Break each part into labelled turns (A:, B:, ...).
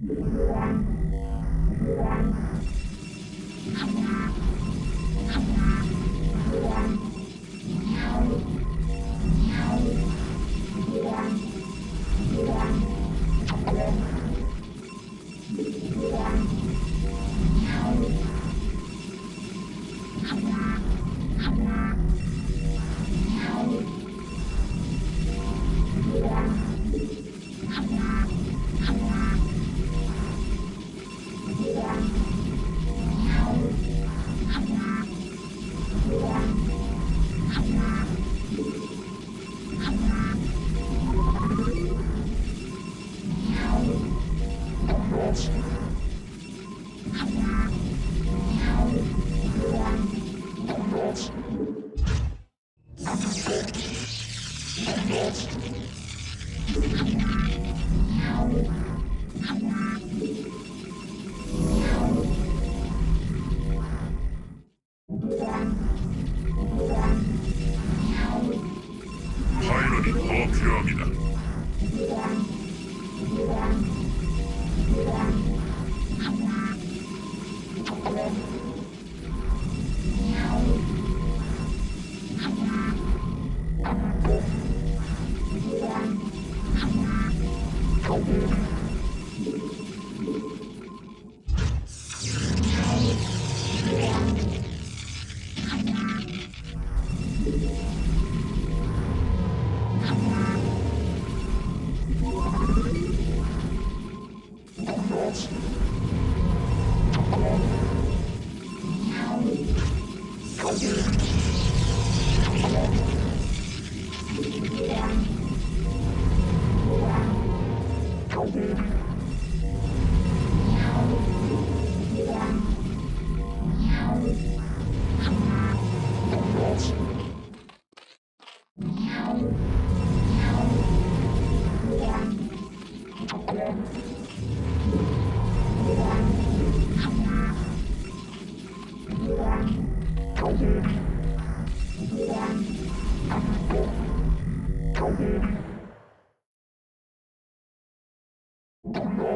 A: Thank you. Julie. Julie. Julie. Julie. about you.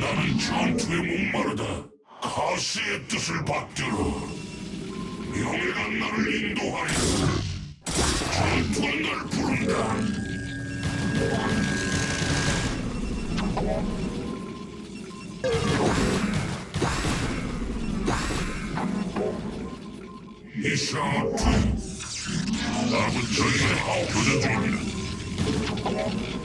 A: 나는 전투에 목마르다. 가스의 뜻을 받들어. 명예가 나를 인도하리. 전투가 날 부른다. 이샤트 아군 전사의 교전 중입니다. 나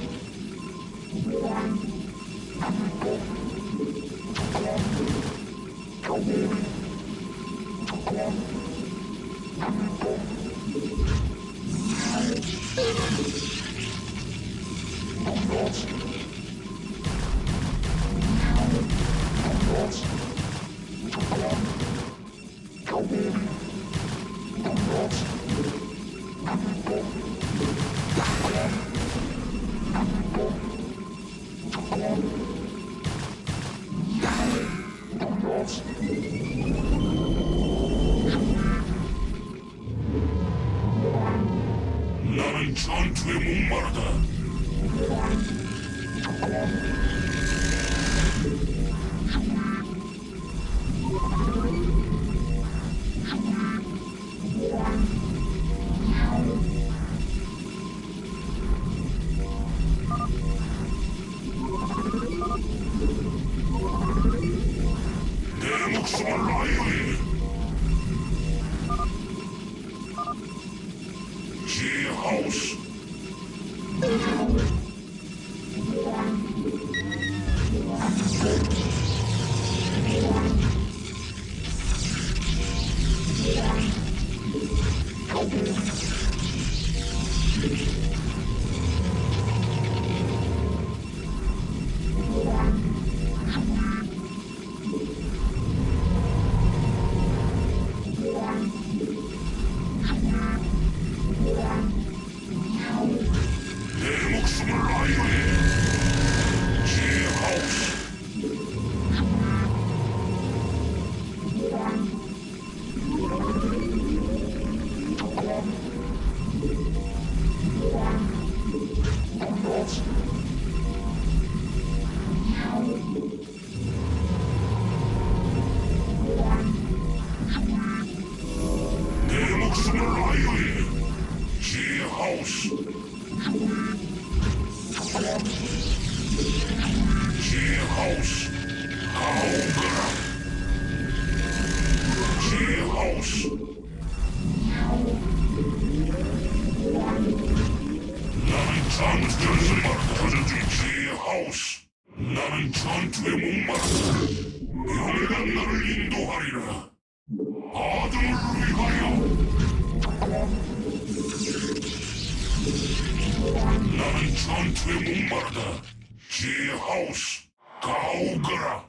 A: 전투에 목마르다 지하우스 가오거라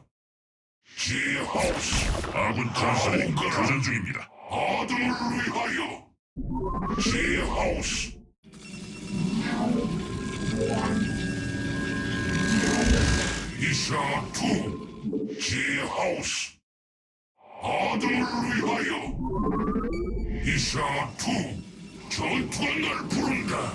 A: 지하우스 아군 전사들이 교전 중입니다 아들을 위하여 지하우스 이샤 투 지하우스 아들을 위하여 이샤 투 전투가 날 부른다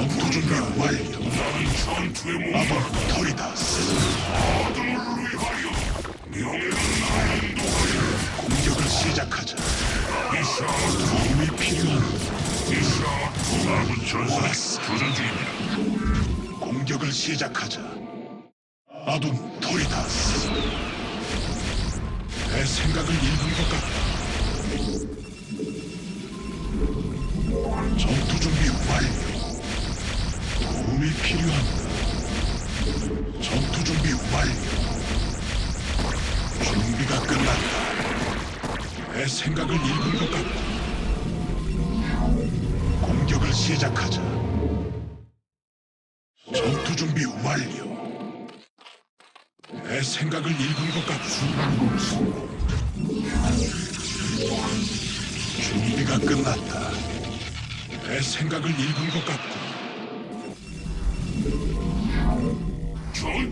A: 전투가 날
B: 전투 준비
A: 부른다
B: 완료.
A: 나는 나를 인도하리라
B: 공격을 시작하자. 도움이 필요한 공격을 시작하자. 아둠 토리다스 내 생각을 읽은 것 같다. 전투 준비 완료. 필요한다. 전투 준비 완료. 준비가 끝났다. 내 생각을 읽은 것 같다. 공격을 시작하자. 전투 준비 완료. 내 생각을 읽은 것 같소. 준비가 끝났다. 내 생각을 읽은 것 같고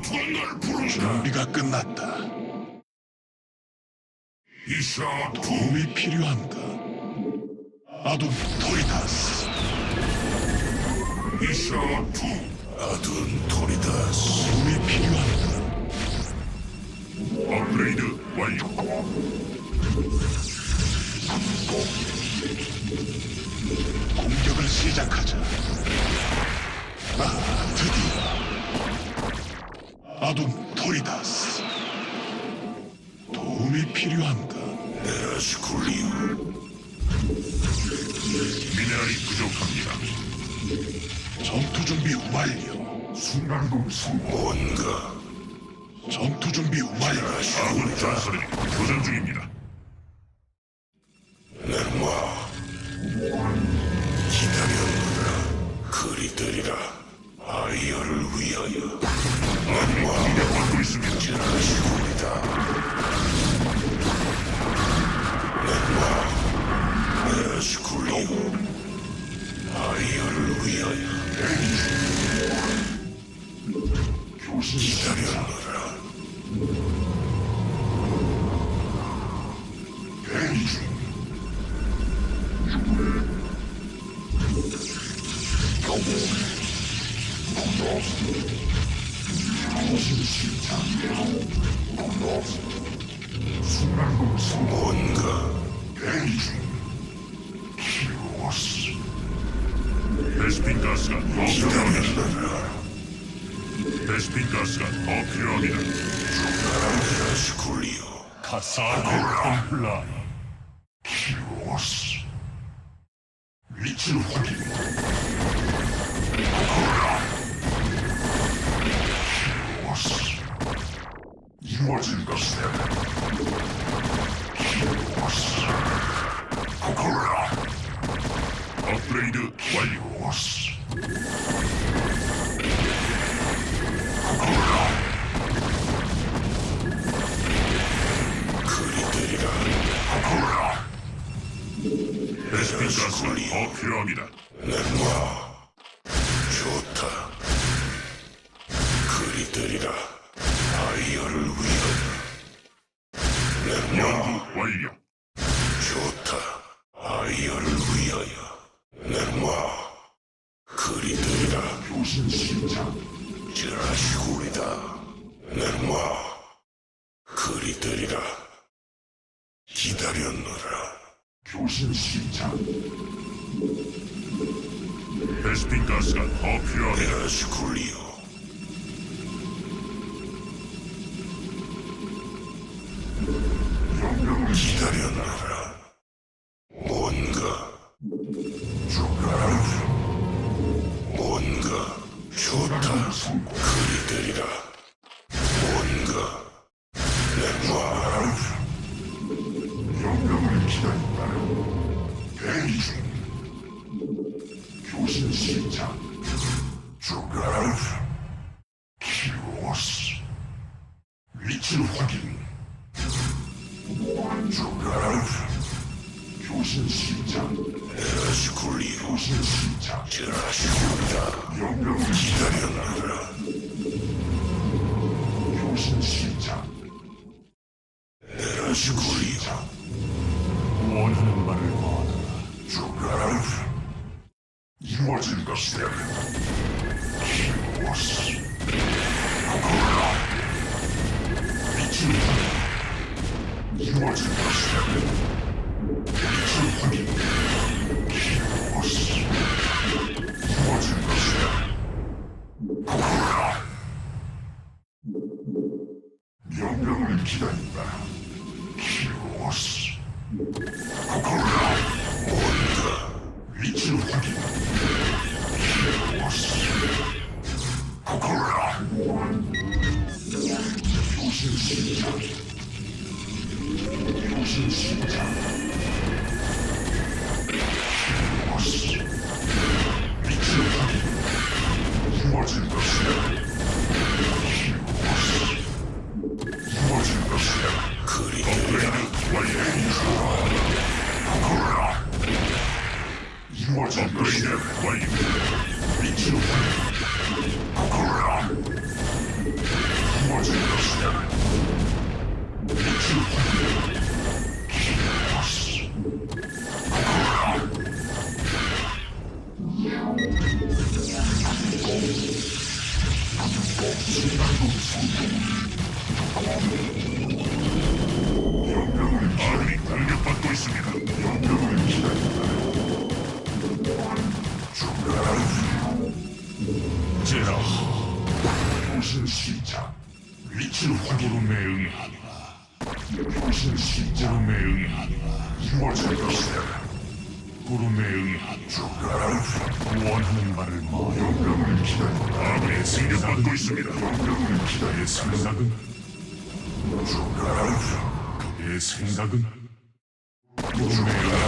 A: 전투가 날 부른다
B: 준비가 끝났다.
A: 이샤투
B: 도움이 필요한가? 아둠 토리다스
A: 이샤투 아둔 토리다스
B: 도움이 필요한가?
A: 업그레이드 완료
B: 공격을 시작하자. 아, 드디어 아둠 토리다스 도움이 필요한가?
A: 에라스쿨리오. 미네랄이 부족합니다.
B: 전투 준비 완료.
A: 순간동성 뭔가?
B: 전투 준비 완료.
A: 아군 전설이 교전 중입니다. 넷마 기다렸노라 그리들이라 뭔가 대기 중 키로스 베스핀 가스가 더 필요 업그레이드 완료. 에스피가스가 더
C: 필요합니다.
D: 넬라 좋다. 그리들이라 아이어를
C: 위협. 완료.
D: 좋다. 아이어를 위하여. 넷마 그리들이라
C: 교신 시작.
D: 지라시구리다. 넷마 그리들이라 기다렸노라.
C: 교신 시작. 베스핀 가스가 더 필요합니다.
D: 에라시굴리오.
C: 주가라. 키로스. 위치 확인. 주가라. 교신 시작.
D: 에라시굴리오.
C: 교신 시작.
D: 지라시구리다.
C: 명령을
D: 기다렸노라.
C: 교신 시작.
D: 에라시굴리오.
C: 시작.
B: 원하는 바를 말하라.
C: 주가라. 이루어진 것이다. 명령을 기다린다. 키로스. 고라. 이루어진 것이다.
D: 완료.
C: 위치 확인. 고라. 이루 시작.
B: 구름에 응하노라.
C: 교신 시작.
B: 구름에 응하노라.
C: 이루어질 것이다.
B: 구름에 응하노라.
C: 주가라.
B: 원하는 바를 말하라.
C: 명령을 기다린다.
D: 아군이 공격받고 있습니다.
C: 명령을 기다린다.
B: 내 생각은
C: 주가라.
B: 내 생각은 응하노라.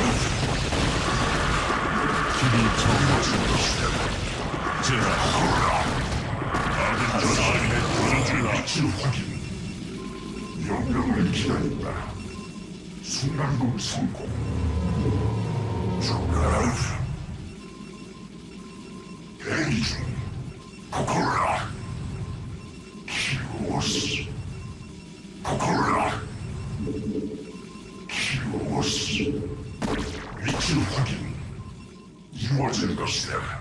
B: 길이
C: 이루어질 것이다.
B: 제라
C: 명령을 기다린다. 순간동 성공. 주가라. 대기 중. 코코라. 키로스. 코코라. 키로스. 위치 확인. 이루어진 것이다.